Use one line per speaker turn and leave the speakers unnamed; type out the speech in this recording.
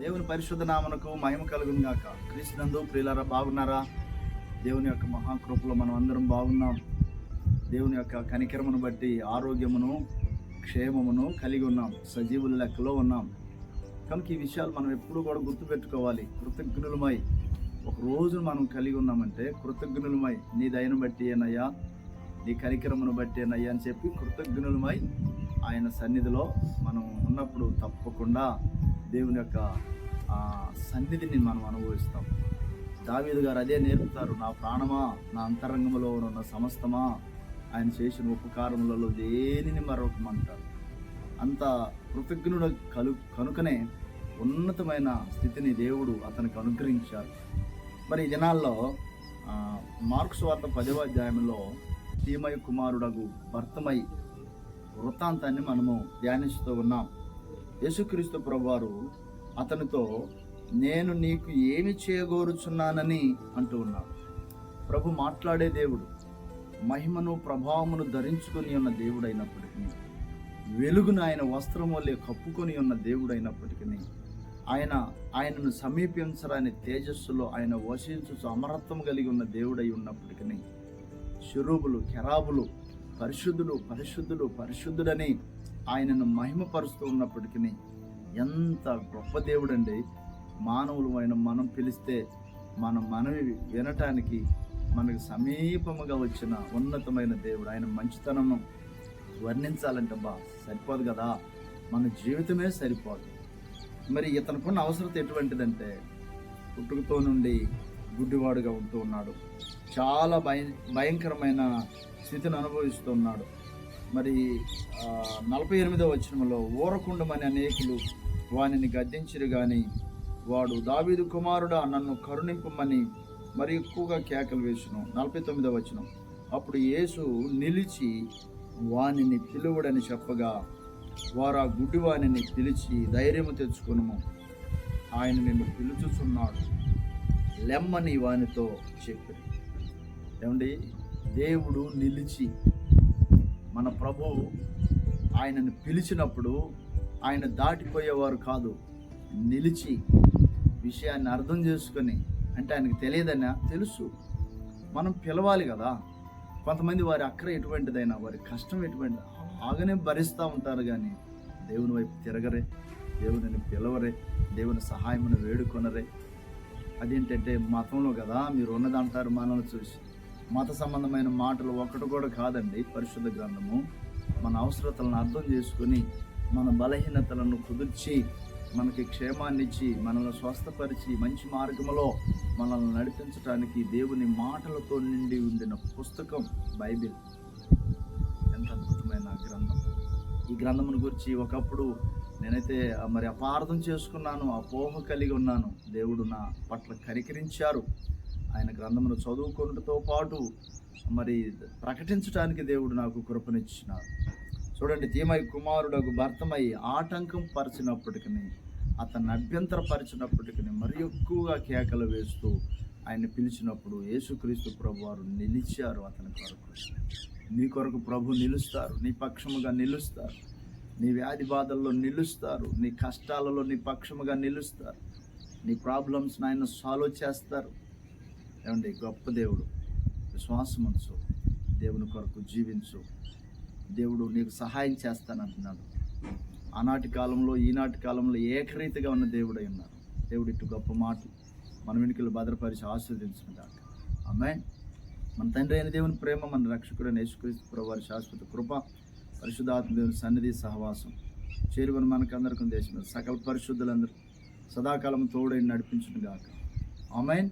దేవుని పరిశుద్ధ నామనకు మహిమ కలుగును గాక. క్రీస్తునందు ప్రియులారా బాగున్నారా? దేవుని యొక్క మహాకృపలో మనం అందరం బాగున్నాం. దేవుని యొక్క కనికరమును బట్టి ఆరోగ్యమును క్షేమమును కలిగి ఉన్నాం. సజీవుల లెక్కలో ఉన్నాం. కనుక ఈ విషయాలు మనం ఎప్పుడు కూడా గుర్తుపెట్టుకోవాలి. కృతజ్ఞులమై ఒక రోజు మనం కలిగి ఉన్నామంటే కృతజ్ఞులమై నీ దయను బట్టి ఏనయ్యా నీ కనికరమును బట్టి ఏనయ్యా అని చెప్పి కృతజ్ఞులమై ఆయన సన్నిధిలో మనం ఉన్నప్పుడు తప్పకుండా దేవుని యొక్క సన్నిధిని మనం అనుభవిస్తాం. దావీదు గారు అదే నేర్పుతారు నా ప్రాణమా నా అంతరంగంలో ఉన్న సమస్తమా ఆయన చేసిన ఉపకారములలో దేనిని మరొకమంటారు? అంత కృతజ్ఞుడు కలు కనుకనే ఉన్నతమైన స్థితిని దేవుడు అతనికి అనుగ్రహించారు మరి ఈ దినాల్లో మార్క్స్ వార్త పదవ అధ్యాయంలో తీమయ కుమారుడగు భర్తమై వృత్తాంతాన్ని మనము ధ్యానిస్తూ ఉన్నాం. యేసుక్రీస్తు ప్రభువారు అతనితో నేను నీకు ఏమి చేయగోరుచున్నానని అంటూ ఉన్నాడు ప్రభు మాట్లాడే దేవుడు మహిమను ప్రభావమును ధరించుకొని ఉన్న దేవుడైనప్పటికీ వెలుగును ఆయన వస్త్రం వల్లే కప్పుకొని ఉన్న దేవుడైనప్పటికీ ఆయన ఆయనను సమీపించరాని తేజస్సులో ఆయన వసించు అమరత్వం కలిగి ఉన్న దేవుడై ఉన్నప్పటికీ శురూబులు కెరాబులు పరిశుద్ధుడు పరిశుద్ధుడు పరిశుద్ధుడని ఆయనను మహిమపరుస్తూ ఉన్నప్పటికీ ఎంత గొప్ప దేవుడండి. మానవులు అయిన మనం పిలిస్తే మన మనవి వినటానికి మనకు సమీపముగా వచ్చిన ఉన్నతమైన దేవుడు. ఆయన మంచితనము వర్ణించాలంటే బా సరిపోదు కదా? మన జీవితమే సరిపోదు. మరి ఇతనుకున్న అవసరత ఎటువంటిదంటే పుట్టుకతో నుండి గుడ్డివాడుగా ఉంటూ ఉన్నాడు. చాలా భయ భయంకరమైన స్థితిని అనుభవిస్తూ ఉన్నాడు. మరి నలభై ఎనిమిదో వచనంలో ఊరకుండమని అనేకులు వానిని గద్దించిరు కానీ వాడు దావీదు కుమారుడా నన్ను కరుణింపమని మరి ఎక్కువగా కేకలు వేసును. నలభై తొమ్మిదో వచనం. అప్పుడు యేసు నిలిచి వానిని పిలువుడని చెప్పగా వారు ఆ గుడ్డివాణిని పిలిచి ధైర్యము తెచ్చుకును ఆయన నిన్ను పిలుచుచున్నాడు. లెమ్మని వానితో చెప్పి ఏమండి? దేవుడు నిలిచి మన ప్రభు ఆయనను పిలిచినప్పుడు ఆయన దాటిపోయేవారు కాదు. నిలిచి విషయాన్ని అర్థం చేసుకొని అంటే ఆయనకు తెలియదన్నా తెలుసు. మనం పిలవాలి కదా. కొంతమంది వారి అక్కర ఎటువంటిదైనా వారి కష్టం ఎటువంటి ఆగనే భరిస్తూ ఉంటారు కానీ దేవుని వైపు తిరగరే దేవుని పిలవరే దేవుని సహాయమును వేడుకొనరే. అదేంటంటే మతంలో కదా మీరు ఉన్నదంటారు మనల్ని చూసి. మత సంబంధమైన మాటలు ఒకటి కూడా కాదండి పరిశుద్ధ గ్రంథము. మన అవసరతలను అర్థం చేసుకుని మన బలహీనతలను కుదిర్చి మనకి క్షేమాన్నిచ్చి మనల్ని స్వస్థపరిచి మంచి మార్గంలో మనల్ని నడిపించడానికి దేవుని మాటలతో నిండి ఉండిన పుస్తకం బైబిల్. ఎంత అద్భుతమైన గ్రంథం. ఈ గ్రంథమును గురించి ఒకప్పుడు నేనైతే మరి అపార్థం చేసుకున్నాను అపోహ కలిగి ఉన్నాను. దేవుడు నా పట్ల కరికరించారు ఆయన గ్రంథమును చదువుకున్నతో పాటు మరి ప్రకటించడానికి దేవుడు నాకు కృపనిచ్చినాడు. చూడండి తీమై కుమారుడకు భర్తమై ఆటంకం పరిచినప్పటికీ అతన్ని అభ్యంతరపరిచినప్పటికీ మరి ఎక్కువగా కేకలు వేస్తూ ఆయన పిలిచినప్పుడు యేసుక్రీస్తు ప్రభు వారు నిలిచారు అతని కొరకు. నీ కొరకు ప్రభు నిలుస్తారు నీ పక్షముగా నిలుస్తారు. నీ వ్యాధి బాధల్లో నిలుస్తారు నీ కష్టాలలో నీ పక్షముగా నిలుస్తారు. నీ ప్రాబ్లమ్స్ ఆయన సాల్వ్ చేస్తారు. ఏమండి? గొప్ప దేవుడు. విశ్వాసముంచు దేవుని కొరకు జీవించు. దేవుడు నీకు సహాయం చేస్తానంటున్నాడు. ఆనాటి కాలంలో ఈనాటి కాలంలో ఏకరీతిగా ఉన్న దేవుడై ఉన్నారు దేవుడు ఇటు గొప్ప మాటలు మన వెనుకలు భద్రపరిచి ఆస్వాదించుకుంటాక అమ్మాయి మన తండ్రి అయిన దేవుని ప్రేమ మన రక్షకుడు యేసుక్రీస్తు ప్రభువారి శాశ్వత కృప పరిశుద్ధాత్మ దేవుని సన్నిధి సహవాసం చేరువని మనకందరికీ దేశం సకల పరిశుద్ధులందరూ సదాకాలం తోడై నడిపించును గాక. ఆమెన్.